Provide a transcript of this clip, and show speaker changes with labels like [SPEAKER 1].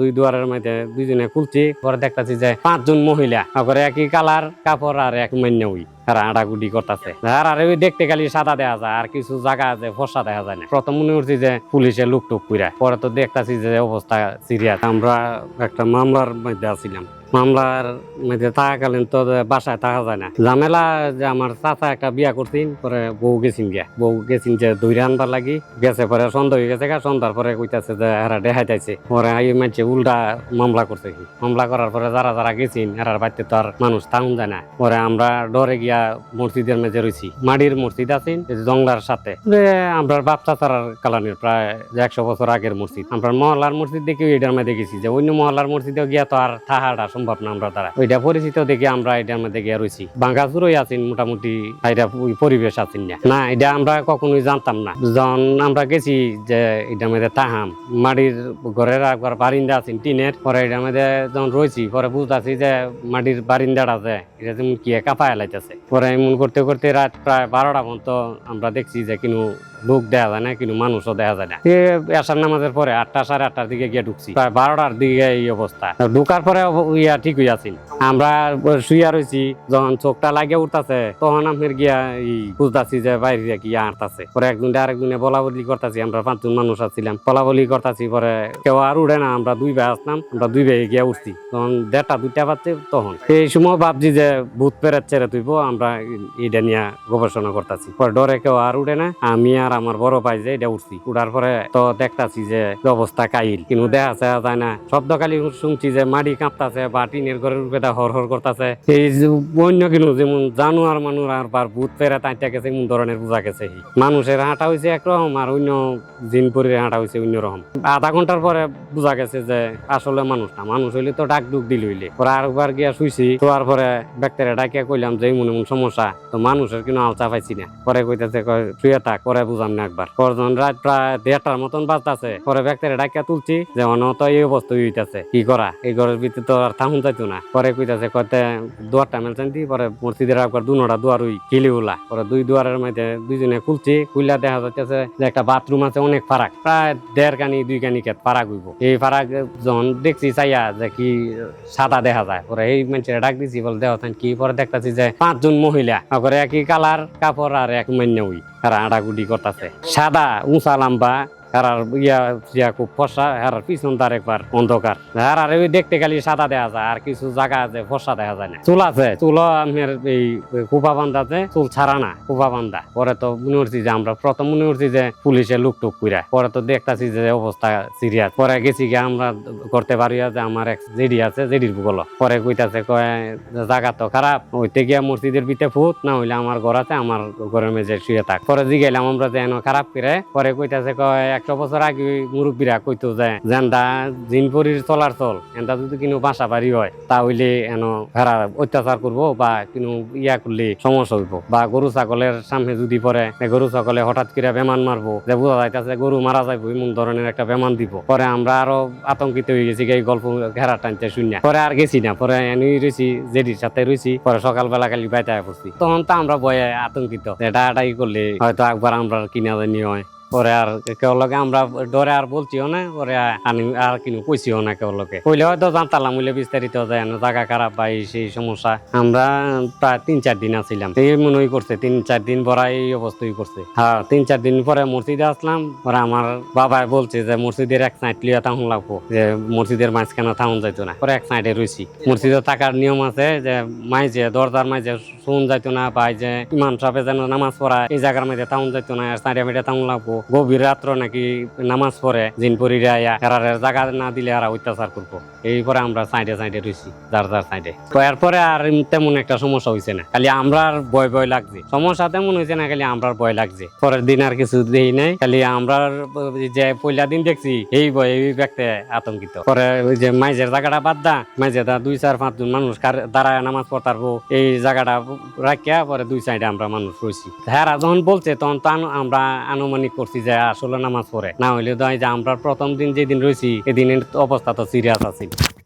[SPEAKER 1] দুই দুয়ারের মধ্যে দুইজনে খুলছি পরে দেখতেছি যে পাঁচজন মহিলা, তারপরে একই কালার কাপড় আর এক মান্য উই আর আড়াগুডি করতেছে। আর আর ওই দেখতে খালি সাদা দেখা যায়, আর কিছু জায়গা আছে, ফর্সা দেখা যায় না। প্রথম মনে করছি যে পুলিশে লুক টুক পুরা পরে তো দেখতাছি যে অবস্থা সিরিয়াস। আমরা একটা মামলার মধ্যে আছিলাম। মামলার মধ্যে থাকাকালীন তো বাসায় থাকা যায় না। ঝামেলা যে আমার চাচা একটা বিয়া করছিন পরে বউ গেছিন গিয়া। বউ গেছিন যে দৈরে আনবার লাগি, গেছে পরে সন্ধ্যা হয়ে গেছে সন্ধ্যার পরে কইতাছে যে এরা দেখাইতেছে। পরে এই মানছে উল্টা মামলা করছে কি মামলা করার পরে যারা যারা গেছিন এরার বাড়িতে তো আর মানুষ থাকুন যায় না। পরে আমরা ডরে গিয়া মসজিদের মেঝে রয়েছি মাটির মসজিদ আছেন জংলার সাথে। আমরা বাপ চাচার কালানির প্রায় একশো বছর আগের মসজিদ। আমরা মহল্লার মসজিদ দেখে এটার মধ্যে দেখেছি যে অন্য মহল্লার মসজিদে গিয়া তো আর থাকাটা সম্ভব না আমরা ওইটা পরিচিত দেখে আমরা গিয়া রয়েছি আছেন মোটামুটি, এটা পরিবেশ আছেন না। না, এটা আমরা কখনোই জানতাম না। যখন আমরা গেছি যে তাহাম, মাটির ঘরের বারিন্দা আছেন, টিনের, পরে যখন রয়েছি পরে বুঝতেছি যে মাটির বারিন্দাটা আছে এটা যেমন কি এলাইতেছে পরে এমন করতে করতে রাত প্রায় বারোটা পর্যন্ত আমরা দেখছি যে কিন্তু লোক দেখা যায় না কিন্তু মানুষও দেখা যায় না। আসার নামাজের পরে আটটা সাড়ে আটটার দিকে গিয়ে ঢুকছি। প্রায় বারোটার দিকে এই অবস্থা। ঢুকার পরে অব- ইয়া ঠিক হয়ে আছি আমরা শুইয়া রয়েছি যখন চোখটা লাগিয়ে উঠতেছে, তখন আমি গিয়া এই বুঝতেছি যে বাইরে কি আনতাছে পরে একজনে আরেকজনে বলা বলি করতেছি, আমরা পাঁচজন মানুষ আছিলাম। বলা বলি করতেছি, পরে কেউ আর উঠে না, আমরা দুই ভাই আসলাম, আমরা দুই ভাই গিয়া উঠছি। তখন দেড়টা, দুইটা বাজছে তখন। এই সময় ভাবছি যে ভূত পেরের ছেড়ে তুইব আমরা এটা নিয়ে গবেষণা করতেছি। পরে ডরে কেউ আর উঠে না, আমি আর আমার বড় ভাই যে এটা উঠছি। উঠার পরে তো দেখতাছি যে অবস্থা কাইল কিন্তু দেখা যায় যায় না। শব্দ খালি শুনছি যে মাটি কাঁপতাছে বা টিনের ঘরের উপরে হর হর করতেছে। এই অন্য কিন্তু যেমন জানোয়ার মানুষ আর বার ভূত পেরে তাইটা গেছে, এমন ধরনের বোঝা গেছে মানুষের হাঁটা হয়েছে একরকম আর অন্য জিন পরির হাঁটা হয়েছে অন্যরকম আধা ঘণ্টার পরে বোঝা গেছে যে আসলে মানুষ না, মানুষ হইলে তো ডাক ডুক দিল হইলে। পরে আরেকবার গিয়া শুইছি, শোয়ার পরে ব্যাকটেরিয়া ডাকিয়া কইলাম যে এমন এমন সমস্যা, তো মানুষের কিন্তু আলচা পাইছি না। পরে কইতেছে শুয়ে থাক পরে বুঝাম না একবার। পরজন রাত প্রায় দেড়টার মতন বাজতাছে, পরে ব্যাকটেরিয়া ডাকিয়া তুলছি যে তো এই অবস্থা হইতেছে। কি করা? এই ঘরের ভিতরে তো আর থাকুন যাইতো না। পরে কইতাছে কয়তে দুয়ারটা মেলছেন দি, পরে মসজিদের একবার দুনোটা দুয়ার ওই কিলি উলা। পরে দুই দুয়ারের মধ্যে দুইজনে খুলছি খুললা দেখা যাচ্ছে যে একটা বাথরুম আছে, অনেক ফারাক, প্রায় দেড় কানি দুই কানি কেত ফারাক হইব। এই ফারাক যখন দেখছি, চাইয়া যে কি সাদা দেখা যায়। পরে এই মানুষের ডাক দিছি, বলে দেওয়া কি? পরে দেখতাছি যে পাঁচজন মহিলা তারপরে একই কালার কাপড় আর এক মান্য উই তারা আড়াগুডি করতেছে। সাদা, উঁচা, লম্বা আর ইয়া ইয়া খুব ফসা আর পিছন তার একবার অন্ধকার। আর ওই দেখতে খালি সাদা দেখা যায়, আর কিছু জায়গা আছে ফসা দেখা যায় না। চুল আছে চুল আমার এই কুপা বান্ধা আছে, চুল ছাড়া না, কুপা বান্ধা। পরে তো মনে করছি যে আমরা প্রথম মনে করছি যে পুলিশে লুক টুক কইরা, পরে তো দেখতাছি যে অবস্থা সিরিয়াস পরে গেছি গিয়ে আমরা করতে পারি যে আমার এক জেডি আছে, জেডির বুগল। পরে কইতাছে, কয়, জায়গা তো খারাপ, ওইতে গিয়া মসজিদের ভিতরে ফুট না হইলে আমার ঘর আছে, আমার ঘরের মেঝে শুয়ে থাক। পরে জিগাইলাম আমরা যে খারাপ করে, পরে কইতাছে, কয় একশো বছর আগে মুরব্বীরা কইতো যে জেন্দা জিনপুরির চলার চল এন্দা যদি কিনো বাসা বাড়ি হয় তা হইলে এনো ভেড়া অত্যাচার করব বা কিনো ইয়া করলে সমস্যা হইব। বা গরু ছাগলের সামনে যদি পরে গরু ছাগলে হঠাৎ করে বেমান মারবো, যে বোঝা যাইতেছে গরু মারা যাইবো, এমন ধরনের একটা বেমান দিব। পরে আমরা আরও আতঙ্কিত হয়ে গেছি এই গল্প ঘেরা টানতে শুনিয়া পরে আর গেছি না। পরে এনে রয়েছি জেডির সাথে রয়েছি পরে সকালবেলা খালি বাইতে পড়ছি। তখন তো আমরা বয়ে আতঙ্কিত এটা আটাই করলে হয়তো একবার আমরা কিনা জানি হয়। পরে আর কেউ আমরা ডরে আর বলছিও না, ওরে আনি, আর কিনু কইছিও না কেউ লগে। কইলে হয়তো জানতালাম হইলে বিস্তারিত যায় না জায়গা খারাপ বা সেই সমস্যা। আমরা প্রায় তিন চার দিন আছিলাম। এই মনে হয় করছে, তিন চার দিন পরে এই অবস্থাই করছে। হ্যাঁ তিন চার দিন পরে মসজিদে আসলাম, ওরা আমার বাবা বলছে যে, মসজিদের এক সাইড লিয়া তাহুন লাগবো। যে, মসজিদের মাঝখানে থাউন যাইতো না পরে এক সাইডে রয়েছি মসজিদে থাকার নিয়ম আছে যে, মাইজে, দরজার মাইজে শুন যাইতো না, বা যে ইমাম সাহেব যেন নামাজ পড়া এই জায়গার মাঝে থাউন যাইতো না সাইডে মেডে থাউন লাগবো। গভীর রাত্র নাকি নামাজ পড়ে জিনপুরিরা আয়া এরারের জায়গা না দিলে আর অত্যাচার করব। এই পরে আমরা সাইডে সাইডে রয়েছি যার যার সাইডে। তো এরপরে আর তেমন একটা সমস্যা হয়েছে না। খালি আমরা আর ভয় ভয় লাগছে। সমস্যা তেমন হয়েছে না, খালি আমরা ভয় লাগছে। পরের দিন আর কিছু দেই নাই। খালি আমরা যে পয়লা দিন দেখছি, এই ভয় এই ব্যক্তি আতঙ্কিত। পরে ওই যে মাইজের জায়গাটা বাদ দা, মাইজে দা দুই চার পাঁচজন মানুষ দাঁড়ায় নামাজ পড়তারবো, এই জায়গাটা রাখিয়া পরে দুই সাইডে আমরা মানুষ রয়েছি হ্যাঁ যখন বলছে, তখন তো আমরা আনুমানিক করছি যে আসলে নামাজ পড়ে। না হইলে তো যে আমরা প্রথম দিন যেদিন রয়েছি এদিনের অবস্থা তো সিরিয়াস আছে।